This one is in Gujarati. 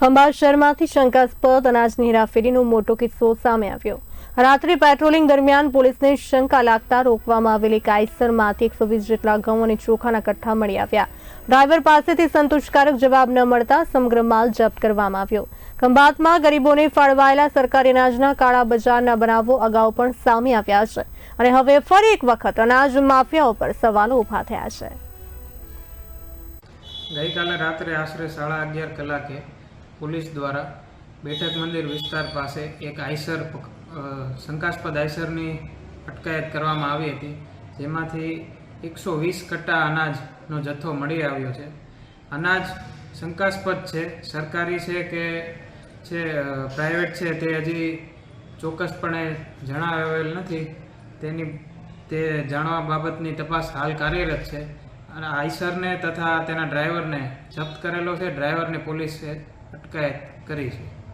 ખંભાત શહેરમાંથી શંકાસ્પદ અનાજની હેરાફેરીનો મોટો કિસ્સો સામે આવ્યો. રાત્રે પેટ્રોલિંગ દરમિયાન પોલીસને શંકા લાગતા રોકવામાં આવેલી કાયસરમાંથી એકસો વીસ જેટલા ઘઉં અને ચોખાના કઠ્ઠા મળી આવ્યા. ડ્રાઈવર પાસેથી સંતોષકારક જવાબ ન મળતા સમગ્ર માલ જપ્ત કરવામાં આવ્યો. ખંભાતમાં ગરીબોને ફાળવાયેલા સરકારી અનાજના કાળા બજારના બનાવો અગાઉ પણ સામે આવ્યા છે. અને હવે ફરી એક વખત અનાજ માફિયાઓ પર સવાલો ઊભા થયા છે. ગઈકાલે રાત્રે આશરે સાડા અગિયાર કલાકે પોલીસ દ્વારા બેઠક મંદિર વિસ્તાર પાસે એક આઈસર શંકાસ્પદ આઈસરની અટકાયત કરવામાં આવી હતી. જેમાંથી એકસો વીસ કટ્ટા અનાજનો જથ્થો મળી આવ્યો છે. અનાજ શંકાસ્પદ છે. સરકારી છે કે છે પ્રાઇવેટ છે તે હજી ચોક્કસપણે જણાવેલ નથી. તેની, તે જાણવા બાબતની તપાસ હાલ કાર્યરત છે. અને આઈસરને તથા તેના ડ્રાઈવરને જપ્ત કરેલો છે. ડ્રાઈવરને પોલીસે અટકાયત કરી છે